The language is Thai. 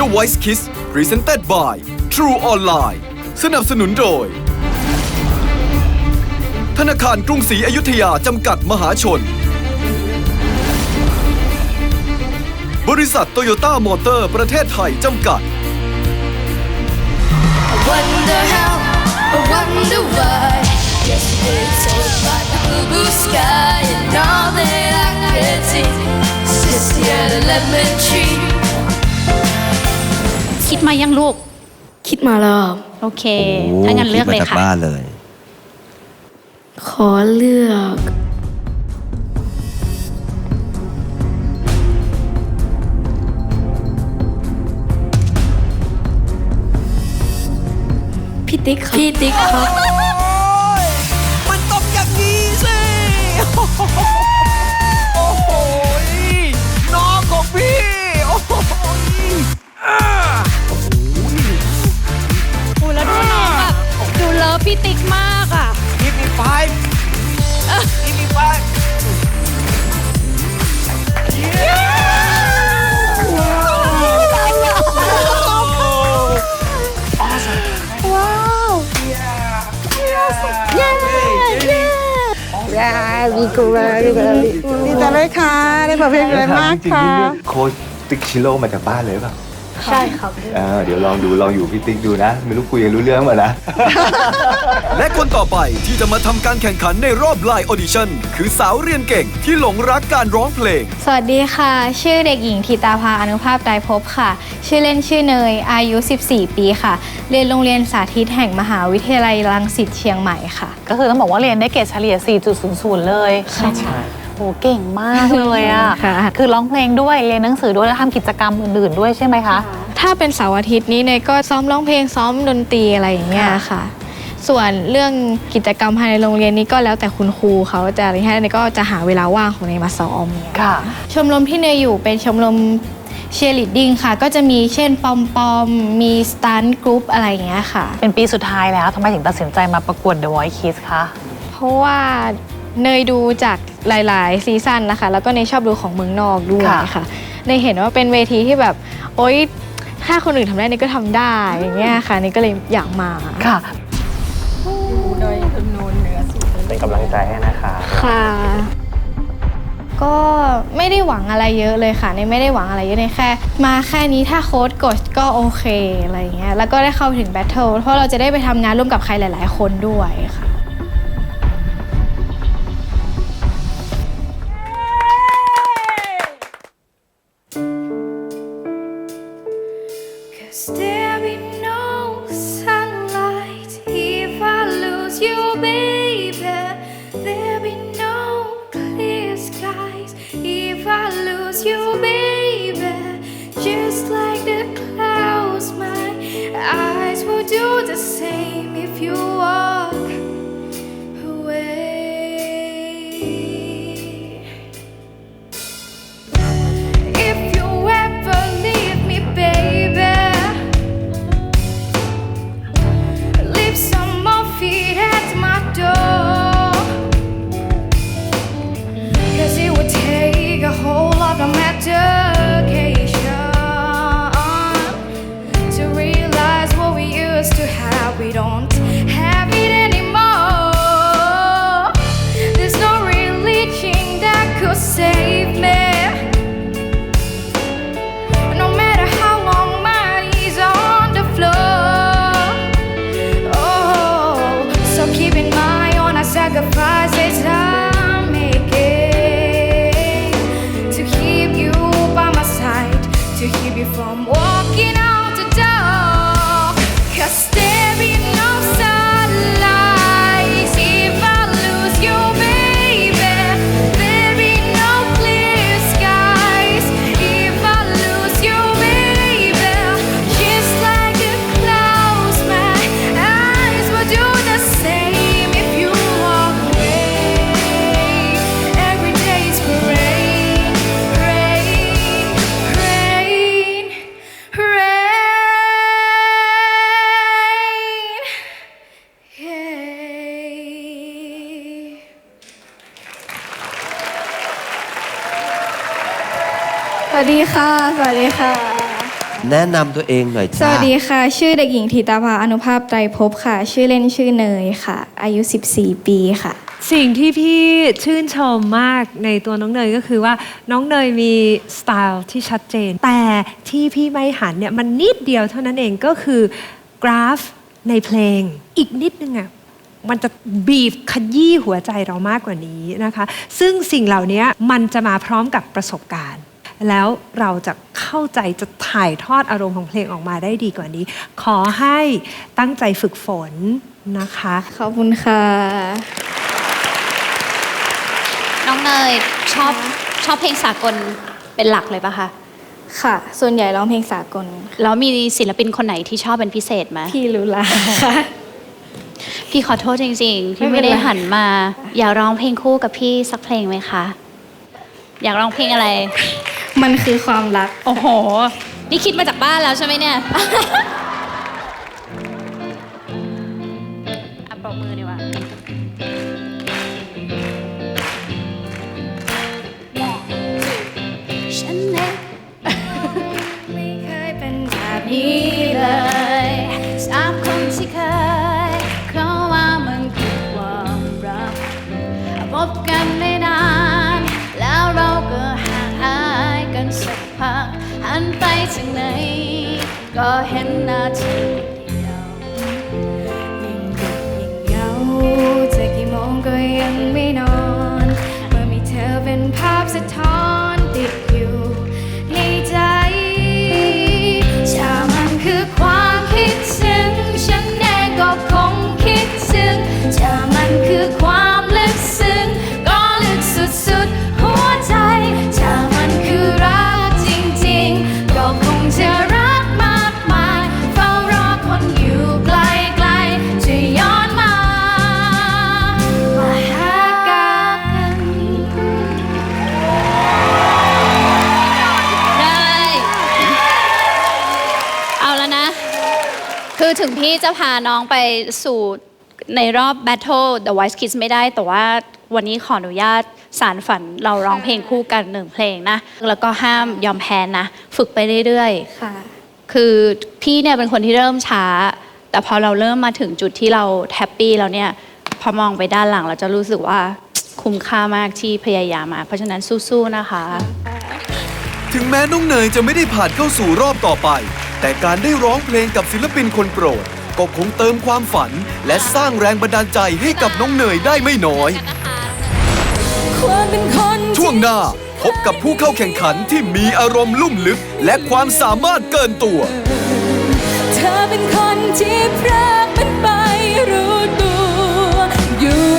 The Voice Kiss Presented by True Online สนับสนุนโดย ธนาคารกรุงศรีอยุธยาจำกัดมหาชน บริษัทโตโยต้ามอเตอร์ประเทศไทยจำกัด wonder how, I wonder why. Yesterday told about the blue, blue sky and all มายังลูก คิดมาแล้วครับโอเค ถ้างั้นเลือกเลยคิดมาจากค่ะ บ้านเลย ขอเลือก พี่ติ๊กครับพี่ติ๊กครับ ดีใจเลยค่ะ ได้บทเพลงเลยมากค่ะ โค้ชติ๊กชิโร่มาจากบ้านเลยป่ะ ใช่ครับ อ่าเดี๋ยวลองดูลองอยู่พี่ติ๊กดูนะ ไม่รู้คุยกันรู้เรื่องเปล่านะ และคนต่อไปที่จะมาทำการแข่งขันในรอบไลน์ออดิชั่นคือสาวเรียนเก่งที่หลงรักการร้องเพลง สวัสดีค่ะ ชื่อเด็กหญิงธิตาภาอนุภาพไตรภพค่ะ ชื่อเล่นชื่อเนย อายุ 14 ปีค่ะ เรียนโรงเรียนสาธิตแห่งมหาวิทยาลัยรังสิตเชียงใหม่ค่ะ ก็คือต้องบอกว่าเรียนได้เกรดเฉลี่ย 4.00 เลยค่ะโหเก่งมากเลยอะค่ะ คือร้องเพลงด้วยเรียนหนังสือด้วยแล้วทำกิจกรรมอื่นๆด้วยใช่ไหมคะ ถ้าเป็นเสาร์อาทิตย์นี้เนยก็ซ้อมร้องเพลงซ้อมดนตรีอะไรอย่างเงี้ยค่ะ ส่วนเรื่องกิจกรรมภายในโรงเรียนนี้ก็แล้วแต่คุณครูเขาจะอะไรให้เนยก็จะหาเวลาว่างของเนยมาซ้อม ค่ะ ชมรมที่เนยอยู่เป็นชมรมเชียร์ลีดดิ้งค่ะ ก็จะมีเช่นปอมปอมมีสตันกรุ๊ปอะไรอย่างเงี้ยค่ะ เป็นปีสุดท้ายแล้วทำไมถึงตัดสินใจมาประกวด The Voice Kids คะ เพราะว่า เนยดูจากหลาย ๆ ซีซั่นนะคะ แล้วก็เนยชอบดูของเมืองนอกด้วยค่ะค่ะเนยเห็นว่าเป็นเวทีที่แบบ โอ๊ยถ้าคนอื่นทำได้เนยก็ทำได้อย่างเงี้ยค่ะเนยก็เลยอยากมาค่ะเป็นกำลังใจให้นะคะค่ะ ก็ไม่ได้หวังอะไรเยอะเลยค่ะเนยไม่ได้หวังอะไรเยอะเนยแค่ มาแค่นี้ถ้าโค้ดกดก็โอเคอะไรอย่างเงี้ยแล้วก็ได้เข้าถึงแบทเทิลเพราะเราจะได้ไปทำงานร่วมกับใครหลาย ๆ คนด้วยค่ะ the same if you walk We don't have it anymore. There's no religion that could save me. No matter how long money's on the floor. Oh, so keep in mind on our sacrifices I'm making to keep you by my side, to keep you from สวัสดีค่ะ สวัสดีค่ะ แนะนำตัวเองหน่อยสจ้าวัสดีค่ะ ชื่อเด็กหญิงธิตาภาอนุภาพไตรภพค่ะ ชื่อเล่นชื่อเนยค่ะ อายุ 14 ปีค่ะ สิ่งที่พี่ชื่นชมมากในตัวน้องเนยก็คือว่าน้องเนยมีสไตล์ที่ชัดเจน แต่ที่พี่ไม่หันเนี่ยมันนิดเดียวเท่านั้นเองก็คือกราฟในเพลงอีกนิดนึงอะมันจะบีบขยี้หัวใจเรามากกว่านี้นะคะ ซึ่งสิ่งเหล่านี้มันจะมาพร้อมกับประสบการณ์ แล้วเราจะเข้าใจจะถ่ายทอดอารมณ์ของเพลงออกมาได้ดีกว่านี้ ขอให้ตั้งใจฝึกฝนนะคะ ขอบคุณค่ะ น้องเนยชอบชอบเพลงสากลเป็นหลักเลยปะคะ ค่ะ ส่วนใหญ่ร้องเพลงสากลแล้วมีศิลปินคนไหนที่ชอบเป็นพิเศษไหมพี่รู้ละค่ะ พี่ขอโทษจริงๆ ที่ไม่เป็ไม่นไร ได้หันมา อยากร้องเพลงคู่กับพี่สักเพลงไหมคะ อยากร้องเพลงอะไร มันคือความรัก โอ้โห นี่คิดมาจากบ้านแล้วใช่ไหมเนี่ย นไปทากไหน ก็เห็นหน้าเธอ คือถึงพี่จะพาน้องไปสู่ในรอบ Battle The Voice Kids ไม่ได้ แต่ว่าวันนี้ขออนุญาตสารฝันเราร้องเพลงคู่กันหนึ่งเพลงนะ แล้วก็ห้ามยอมแพ้นะ ฝึกไปเรื่อยค่ะๆคือพี่เนี่ยเป็นคนที่เริ่มช้า แต่พอเราเริ่มมาถึงจุดที่เราแฮปปี้แล้วเนี่ย พอมองไปด้านหลังเราจะรู้สึกว่าคุ้มค่ามากที่พยายามมา เพราะฉะนั้นสู้ๆนะคะ ถึงแม้น้องเนยจะไม่ได้ผ่านเข้าสู่รอบต่อไป แต่การได้ร้องเพลงกับศิลปินคนโปรด ก็คงเติมความฝัน และสร้างแรงบันดาลใจให้กับน้องเนยได้ไม่น้อยช่วงหน้าพบกับผู้เข้าแข่งขันที่มีอารมณ์ลุ่มลึก และความสามารถเกินตัว เธอเป็นคนที่พรากมันไปรู้ตัวอยู่